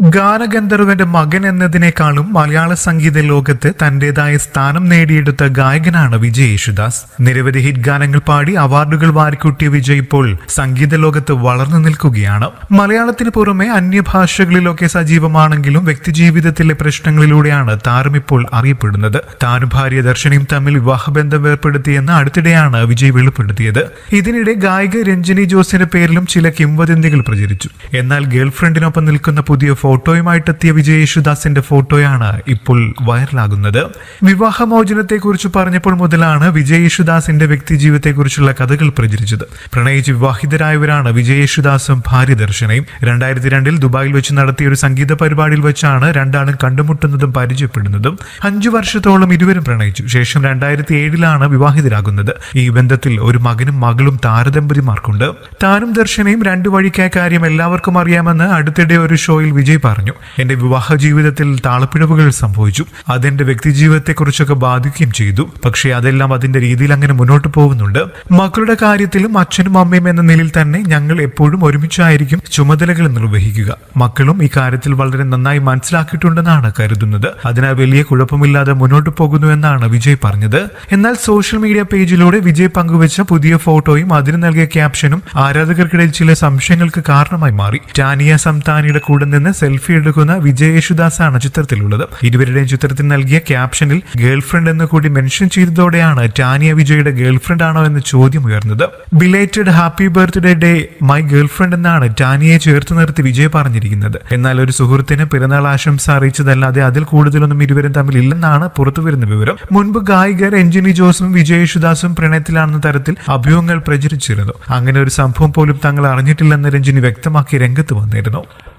ഗാനഗന്ധർവന്റെ മകൻ എന്നതിനേക്കാളും മലയാള സംഗീത ലോകത്ത് തന്റേതായ സ്ഥാനം നേടിയെടുത്ത ഗായകനാണ് വിജയ് യേശുദാസ് നിരവധി ഹിറ്റ് ഗാനങ്ങൾ പാടി അവാർഡുകൾ വാരിക്കൂട്ടിയ വിജയ് ഇപ്പോൾ സംഗീത ലോകത്ത് വളർന്നു നിൽക്കുകയാണ്. മലയാളത്തിന് പുറമെ അന്യഭാഷകളിലൊക്കെ സജീവമാണെങ്കിലും വ്യക്തിജീവിതത്തിലെ പ്രശ്നങ്ങളിലൂടെയാണ് താരം ഇപ്പോൾ അറിയപ്പെടുന്നത്. താനും ഭാര്യ ദർശനയും തമ്മിൽ വിവാഹബന്ധം ഏർപ്പെടുത്തിയെന്ന് അടുത്തിടെയാണ് വിജയ് വെളിപ്പെടുത്തിയത്. ഇതിനിടെ ഗായിക രഞ്ജനി ജോസിന്റെ പേരിലും ചില കിംവദന്തികൾ പ്രചരിച്ചു. എന്നാൽ ഗേൾഫ്രണ്ടിനൊപ്പം നിൽക്കുന്ന പുതിയ ഫോട്ടോയുമായിട്ടെത്തിയ വിജയ് യേശുദാസിന്റെ ഫോട്ടോയാണ് ഇപ്പോൾ വൈറലാകുന്നത്. വിവാഹമോചനത്തെക്കുറിച്ച് പറഞ്ഞപ്പോൾ മുതലാണ് വിജയ് യേശുദാസിന്റെ വ്യക്തി വ്യക്തിജീവിതത്തെക്കുറിച്ചുള്ള കഥകൾ പ്രചരിച്ചത്. പ്രണയിച്ച് വിവാഹിതരായവരാണ് വിജയ് യേശുദാസും ഭാര്യ ദർശനയും. രണ്ടായിരത്തി രണ്ടിൽ ദുബായിൽ വെച്ച് നടത്തിയ ഒരു സംഗീത പരിപാടിയിൽ വെച്ചാണ് രണ്ടാളും കണ്ടുമുട്ടുന്നതും പരിചയപ്പെടുന്നതും. അഞ്ചു വർഷത്തോളം ഇരുവരും പ്രണയിച്ചു. ശേഷം രണ്ടായിരത്തി ഏഴിലാണ് വിവാഹിതരാകുന്നത്. ഈ ബന്ധത്തിൽ ഒരു മകനും മകളും താരദമ്പതിമാർക്കുണ്ട്. താനും ദർശനയും രണ്ടു വഴിക്കായ കാര്യം എല്ലാവർക്കും അറിയാമെന്ന് അടുത്തിടെ ഒരു ഷോയിൽ വിജയ് പറഞ്ഞു. എന്റെ വിവാഹ ജീവിതത്തിൽ താളപ്പിഴവുകൾ സംഭവിച്ചു. അതെന്റെ വ്യക്തി ജീവിതത്തെക്കുറിച്ചൊക്കെ ബാധിക്കുകയും ചെയ്തു. പക്ഷേ അതെല്ലാം അതിന്റെ രീതിയിൽ അങ്ങനെ മുന്നോട്ട് പോകുന്നുണ്ട്. മക്കളുടെ കാര്യത്തിലും അച്ഛനും അമ്മയും എന്ന നിലയിൽ തന്നെ ഞങ്ങൾ എപ്പോഴും ഒരുമിച്ചായിരിക്കും ചുമതലകൾ നിർവഹിക്കുക. മക്കളും ഇക്കാര്യത്തിൽ കാര്യത്തിൽ വളരെ നന്നായി മനസ്സിലാക്കിയിട്ടുണ്ടെന്നാണ് കരുതുന്നത്. അതിനാൽ വലിയ കുഴപ്പമില്ലാതെ മുന്നോട്ട് പോകുന്നു എന്നാണ് വിജയ് പറഞ്ഞത്. എന്നാൽ സോഷ്യൽ മീഡിയ പേജിലൂടെ വിജയ് പങ്കുവച്ച പുതിയ ഫോട്ടോയും അതിന് നൽകിയ ക്യാപ്ഷനും ആരാധകർക്കിടയിൽ ചില സംശയങ്ങൾക്ക് കാരണമായി മാറി. ടാനിയ സംതാനിയുടെ കൂടെ നിന്ന് സെൽഫി എടുക്കുന്ന വിജയ് യേശുദാസാണ് ചിത്രത്തിലുള്ളത്. ഇരുവരുടെയും ചിത്രത്തിൽ നൽകിയ ക്യാപ്ഷനിൽ ഗേൾഫ്രണ്ട് എന്ന് കൂടി മെൻഷൻ ചെയ്തതോടെയാണ് ടാനിയ വിജയുടെ ഗേൾഫ്രണ്ട് ആണോ എന്ന ചോദ്യം ഉയർന്നത്. Belated happy birthday day my girlfriend എന്നാണ് ടാനിയെ ചേർത്ത് നിർത്തി വിജയ് പറഞ്ഞിരിക്കുന്നത്. എന്നാൽ ഒരു സുഹൃത്തിന് പിറന്നാൾ ആശംസ അറിയിച്ചതല്ലാതെ അതിൽ കൂടുതലൊന്നും ഇരുവരും തമ്മിൽ ഇല്ലെന്നാണ് പുറത്തുവരുന്ന വിവരം. മുൻപ് ഗായിക രഞ്ജിനി ജോസും വിജയ് യേശുദാസും പ്രണയത്തിലാണെന്ന തരത്തിൽ അഭ്യൂഹങ്ങൾ പ്രചരിച്ചിരുന്നു. അങ്ങനെ ഒരു സംഭവം പോലും തങ്ങൾ അറിഞ്ഞിട്ടില്ലെന്ന് രഞ്ജിനി വ്യക്തമാക്കി രംഗത്ത് വന്നിരുന്നു.